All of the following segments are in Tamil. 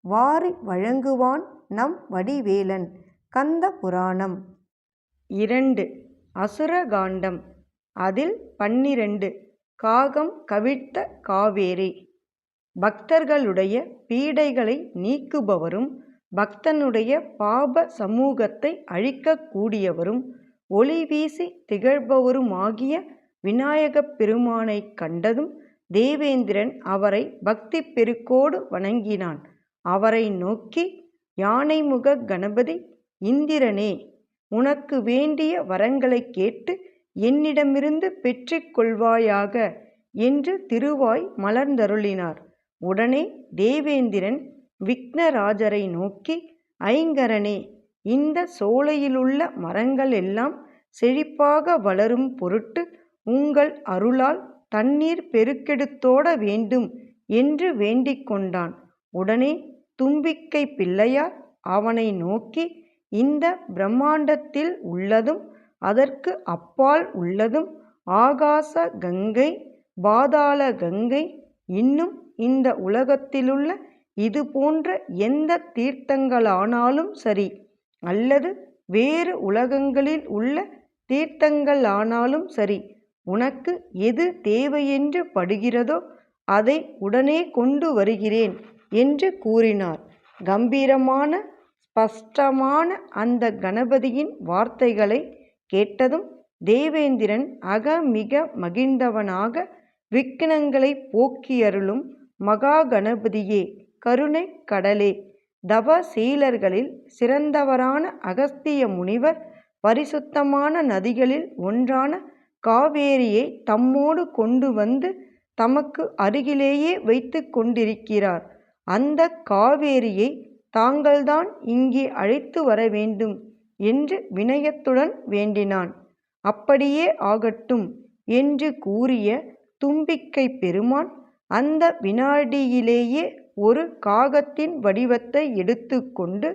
வாரி வழங்குவான் நம் வடிவேலன். கந்த புராணம். இரண்டு. அசுரகாண்டம் அதில் பன்னிரண்டு. காகம் கவிழ்த்த காவேரி. பக்தர்களுடைய பீடைகளை நீக்குபவரும் பக்தனுடைய பாப சமூகத்தை அழிக்கக்கூடியவரும் ஒளி வீசி திகழ்பவருமாகிய விநாயகப் பெருமானைக் கண்டதும் தேவேந்திரன் அவரை பக்தி பெருக்கோடு வணங்கினான். அவரை நோக்கி யானைமுக கணபதி இந்திரனே உனக்கு வேண்டிய வரங்களைக் கேட்டு என்னிடமிருந்து பெற்றுக்கொள்வாயாக என்று திருவாய் மலர்ந்தருளினார். உடனே தேவேந்திரன் விக்னராஜரை நோக்கி ஐங்கரனே இந்த சோலையிலுள்ள மரங்கள் எல்லாம் செழிப்பாக வளரும் பொருட்டு உங்கள் அருளால் தண்ணீர் பெருக்கெடுத்தோட வேண்டும் என்று வேண்டிக் கொண்டான். உடனே தும்பிக்கை பிள்ளையார் அவனை நோக்கி இந்த பிரம்மாண்டத்தில் உள்ளதும் அதற்கு அப்பால் உள்ளதும் ஆகாச கங்கை பாதாள கங்கை இன்னும் இந்த உலகத்திலுள்ள இது போன்ற எந்த தீர்த்தங்களானாலும் சரி அல்லது வேறு உலகங்களில் உள்ள தீர்த்தங்களானாலும் சரி உனக்கு எது தேவையென்று படுகிறதோ அதை உடனே கொண்டு வருகிறேன். என்று கூறினார். கம்பீரமான ஸ்பஷ்டமான அந்த கணபதியின் வார்த்தைகளை கேட்டதும் தேவேந்திரன் அகமிக மகிழ்ந்தவனாக விக்னங்களை போக்கியருளும் மகா கணபதியே கருணை கடலே தவ சீலர்களில் சிறந்தவரான அகஸ்திய முனிவர் பரிசுத்தமான நதிகளில் ஒன்றான காவேரியை தம்மோடு கொண்டு வந்து தமக்கு அருகிலேயே வைத்து கொண்டிருக்கிறார். அந்த காவேரியை தாங்கள்தான் இங்கே அழைத்து வர வேண்டும் என்று வினயத்துடன் வேண்டினான். அப்படியே ஆகட்டும் என்று கூறிய தும்பிக்கை பெருமான் அந்த வினாடியிலேயே ஒரு காகத்தின் வடிவத்தை எடுத்துக்கொண்டு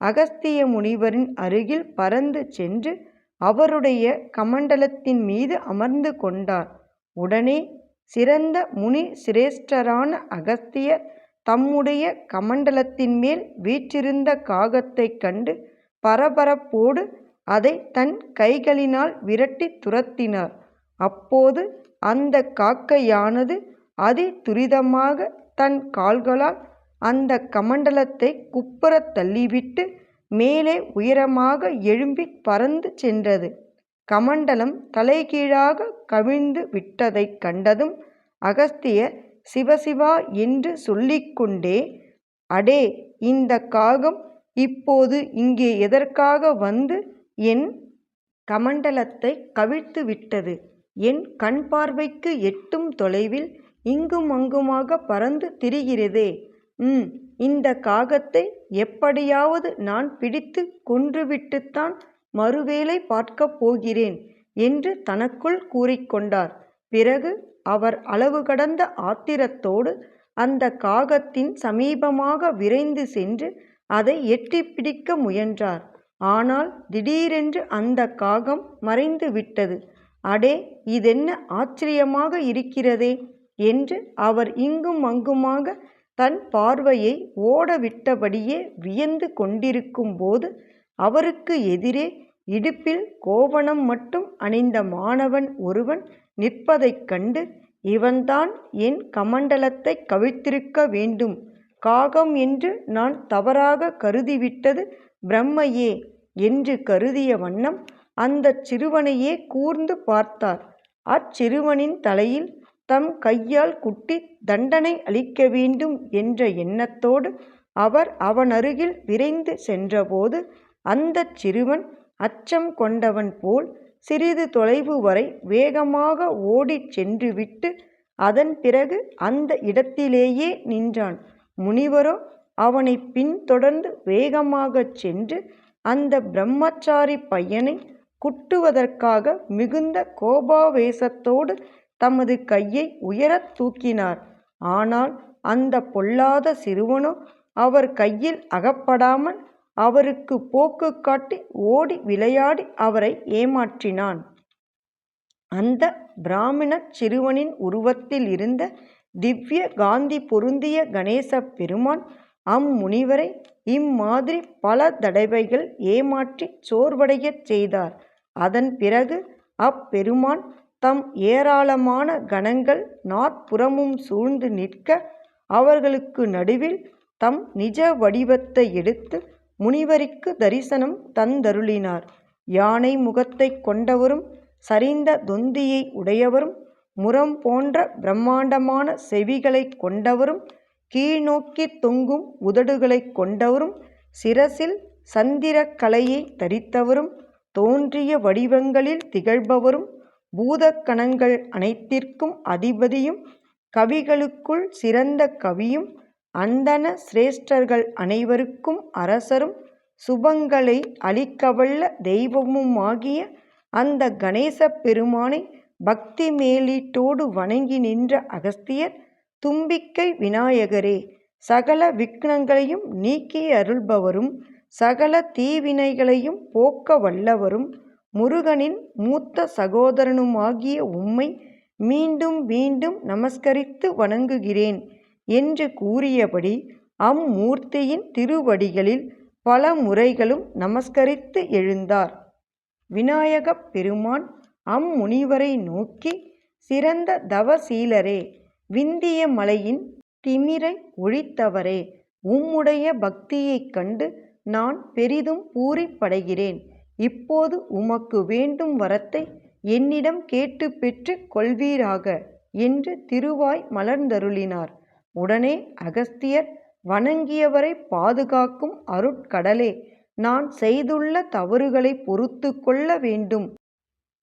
அகஸ்திய முனிவரின் அருகில் பறந்து சென்று அவருடைய கமண்டலத்தின் மீது அமர்ந்து கொண்டார். உடனே சிறந்த முனி சிரேஷ்டரான அகஸ்தியர் தம்முடைய கமண்டலத்தின் மேல் வீற்றிருந்த காகத்தைக் கண்டு பரபரப்போடு அதை தன் கைகளினால் விரட்டி துரத்தினார். அப்போது அந்த காக்கையானது அதி துரிதமாக தன் கால்களால் அந்த கமண்டலத்தை குப்புறத் தள்ளிவிட்டு மேலே உயரமாக எழும்பி பறந்து சென்றது. கமண்டலம் தலைகீழாக கவிழ்ந்து விட்டதைக் கண்டதும் அகஸ்தியர் சிவசிவா என்று சொல்லிக்கொண்டே அடே இந்த காகம் இப்போது இங்கே எதற்காக வந்து என் கமண்டலத்தை கவிழ்த்து விட்டது? என் கண் பார்வைக்கு எட்டும் தொலைவில் இங்கும் அங்குமாக பறந்து திரிகிறதே. ம் இந்த காகத்தை எப்படியாவது நான் பிடித்து கொன்றுவிட்டுத்தான் மறுவேளை பார்க்கப் போகிறேன் என்று தனக்குள் கூறிக்கொண்டார். பிறகு அவர் அளவு கடந்த ஆத்திரத்தோடு அந்த காகத்தின் சமீபமாக விரைந்து சென்று அதை எட்டி பிடிக்க முயன்றார். ஆனால் திடீரென்று அந்த காகம் மறைந்து விட்டது. அடே இதென்ன ஆச்சரியமாக இருக்கிறதே என்று அவர் இங்கும் அங்குமாக தன் பார்வையை ஓடவிட்டபடியே வியந்து கொண்டிருக்கும் போது அவருக்கு எதிரே இடுப்பில் கோவணம் மட்டும் அணிந்த மாணவன் ஒருவன் நிற்பதைக் கண்டு இவன்தான் என் கமண்டலத்தை கவிழ்த்திருக்க வேண்டும். காகம் என்று நான் தவறாக கருதிவிட்டது பிரம்மையே என்று கருதிய வண்ணம் அந்தச் சிறுவனையே கூர்ந்து பார்த்தார். அச்சிறுவனின் தலையில் தம் கையால் குட்டி தண்டனை அளிக்க வேண்டும் என்ற எண்ணத்தோடு அவர் அவனருகில் விரைந்து சென்றபோது அந்தச் சிறுவன் அச்சம் கொண்டவன் போல் சிறிது தொலைவு வரை வேகமாக ஓடிச் சென்றுவிட்டு அதன் பிறகு அந்த இடத்திலேயே நின்றான் முனிவரோ அவனை பின்தொடர்ந்து வேகமாகச் சென்று அந்த பிரம்மச்சாரி பையனை குட்டுவதற்காக மிகுந்த கோபாவேசத்தோடு தமது கையை உயரத் தூக்கினார். ஆனால் அந்த பொல்லாத சிறுவனோ அவர் கையில் அகப்படாமல் அவருக்கு போக்கு காட்டி ஓடி விளையாடி அவரை ஏமாற்றினான். அந்த பிராமணச் சிறுவனின் உருவத்தில் இருந்த திவ்ய காந்தி பொருந்திய கணேசப் பெருமான் அம்முனிவரை இம்மாதிரி பல தடவைகள் ஏமாற்றிச் சோர்வடையச் செய்தார். அதன் பிறகு அப்பெருமான் தம் ஏராளமான கணங்கள் நாற்புறமும் சூழ்ந்து நிற்க அவர்களுக்கு நடுவில் தம் நிஜ வடிவத்தை எடுத்து முனிவருக்கு தரிசனம் தந்தருளினார். யானை முகத்தைக் கொண்டவரும் சரிந்த தொந்தியை உடையவரும் முரம் போன்ற பிரம்மாண்டமான செவிகளைக் கொண்டவரும் கீழ்நோக்கி தொங்கும் உதடுகளைக் கொண்டவரும் சிரசில் சந்திரக்கலையை தரித்தவரும் தோன்றிய வடிவங்களில் திகழ்பவரும் பூதக்கணங்கள் அனைத்திற்கும் அதிபதியும் கவிகளுக்குள் சிறந்த கவியும் அந்தண சிரேஷ்டர்கள் அனைவருக்கும் அரசரும் சுபங்களை அளிக்கவல்ல தெய்வமுமாகிய அந்த கணேசப் பெருமானை பக்தி மேலீட்டோடு வணங்கி நின்ற அகஸ்தியர் தும்பிக்கை விநாயகரே. சகல விக்னங்களையும் நீக்கி அருள்பவரும் சகல தீவினைகளையும் போக்க வல்லவரும் முருகனின் மூத்த சகோதரனுமாகிய உம்மை மீண்டும் மீண்டும் நமஸ்கரித்து வணங்குகிறேன். என்று கூறியபடி அம்மூர்த்தியின் திருவடிகளில் பல முறைகளும் நமஸ்கரித்து எழுந்தார். விநாயகப் பெருமான் அம்முனிவரை நோக்கி சிறந்த தவசீலரே விந்திய மலையின் திமிரை ஒழித்தவரே உம்முடைய பக்தியைக் கண்டு நான் பெரிதும் பூரிப்படைகிறேன். இப்போது உமக்கு வேண்டும் வரத்தை என்னிடம் கேட்டு பெற்றுக் கொள்வீராக என்று திருவாய் மலர்ந்தருளினார். உடனே அகஸ்தியர் வணங்கியவரை பாதுகாக்கும் அருட்கடலே நான் செய்துள்ள தவறுகளை பொறுத்து கொள்ள வேண்டும்.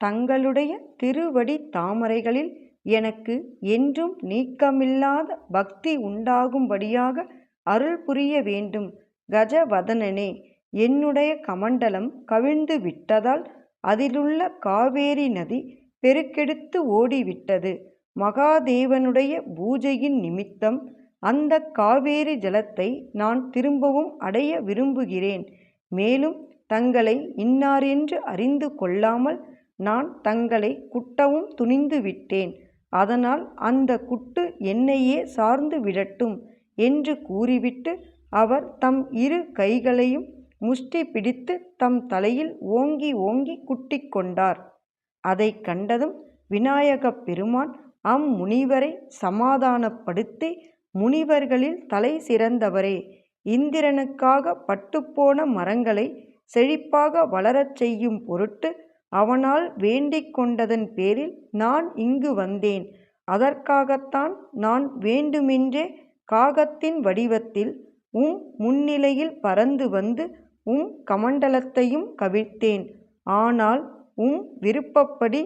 தங்களுடைய திருவடி தாமரைகளில் எனக்கு என்றும் நீக்கமில்லாத பக்தி உண்டாகும்படியாக அருள் புரிய வேண்டும். கஜவதனனே என்னுடைய கமண்டலம் கவிழ்ந்து விட்டதால் அதிலுள்ள காவேரி நதி பெருக்கெடுத்து ஓடிவிட்டது. மகாதேவனுடைய பூஜையின் நிமித்தம் அந்த காவேரி ஜலத்தை நான் திரும்பவும் அடைய விரும்புகிறேன். மேலும் தங்களை இன்னார் என்று அறிந்து கொள்ளாமல் நான் தங்களை குட்டவும் துணிந்து விட்டேன். அதனால் அந்த குட்டு என்னையே சார்ந்து விடட்டும் என்று கூறிவிட்டு அவர் தம் இரு கைகளையும் முஷ்டி பிடித்து தம் தலையில் ஓங்கி ஓங்கிக் குட்டிக் கொண்டார். அதைக் கண்டதும் விநாயகப் பெருமான் அம்முனிவரை சமாதானப்படுத்தி முனிவர்களில் தலை சிறந்தவரே இந்திரனுக்காக பட்டுப்போன மரங்களை செழிப்பாக வளரச் செய்யும் பொருட்டு அவனால் வேண்டிக் கொண்டதன் பேரில் நான் இங்கு வந்தேன். அதற்காகத்தான் நான் வேண்டுமென்றே காகத்தின் வடிவத்தில் உம் முன்னிலையில் பறந்து வந்து உம் கமண்டலத்தையும் கவிழ்த்தேன். ஆனால் உம் விருப்பப்படி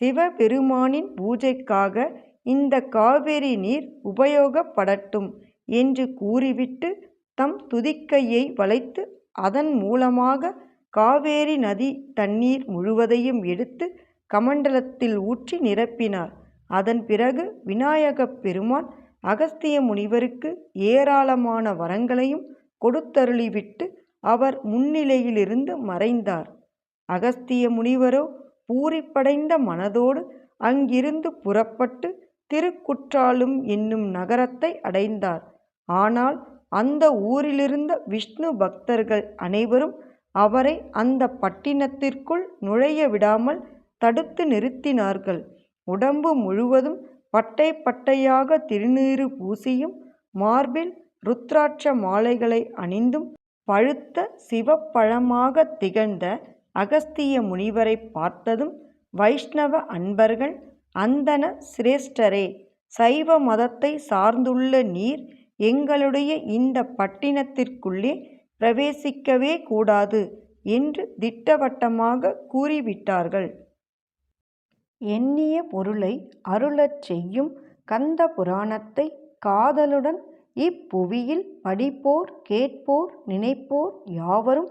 சிவபெருமானின் பூஜைக்காக இந்த காவேரி நீர் உபயோகப்படட்டும் என்று கூறிவிட்டு தம் துதிக்கையை வளைத்து அதன் மூலமாக காவேரி நதி தண்ணீர் முழுவதையும் எடுத்து கமண்டலத்தில் ஊற்றி நிரப்பினார். அதன் பிறகு விநாயகப் பெருமான் அகஸ்திய முனிவருக்கு ஏராளமான வரங்களையும் கொடுத்தருளிவிட்டு அவர் முன்னிலையிலிருந்து மறைந்தார். அகஸ்திய முனிவரோ பூரிப்படைந்த மனதோடு அங்கிருந்து புறப்பட்டு திருக்குற்றாலம் என்னும் நகரத்தை அடைந்தார். ஆனால் அந்த ஊரிலிருந்த விஷ்ணு பக்தர்கள் அனைவரும் அவரை அந்த பட்டினத்திற்குள் நுழைய விடாமல் தடுத்து நிறுத்தினார்கள். உடம்பு முழுவதும் பட்டை பட்டையாக திருநீறு பூசியும் மார்பில் ருத்ராட்ச மாலைகளை அணிந்தும் பழுத்த சிவப்பழமாக திகழ்ந்த அகஸ்திய முனிவரைப் பார்த்ததும் வைஷ்ணவ அன்பர்கள் அந்தன சிரேஷ்டரே சைவ மதத்தை சார்ந்துள்ள நீர் எங்களுடைய இந்த பட்டினத்திற்குள்ளே பிரவேசிக்கவே கூடாது என்று திட்டவட்டமாக கூறிவிட்டார்கள். எண்ணிய பொருளை அருளச் செய்யும் கந்த புராணத்தை காதலுடன் இப்புவியில் படிப்போர் கேட்போர் நினைப்போர் யாவரும்